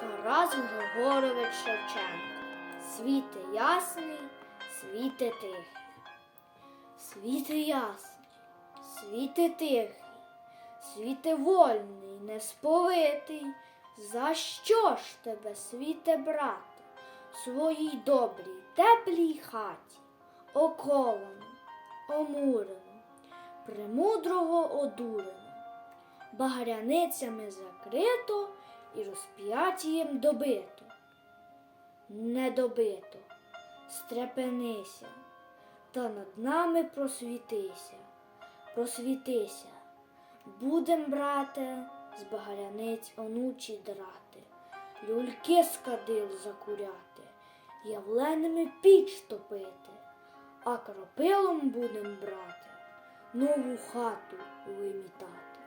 Тарас Григорович Шевченко. Світе ясний, світе тихий. Світе ясний, світе тихий, світе вольний, несповитий. За що ж тебе, світе брате, в своїй добрій, теплій хаті, оковану, омурену, премудрого одурено, багряницями закрито і розп'яттям добито. Не добито, стрепенися, та над нами просвітися, просвітися. Будем, брате, з багряниць онучі драти, люльки з кадил закуряти, явленими піч топити, а кропилом будем брати, нову хату вимітати.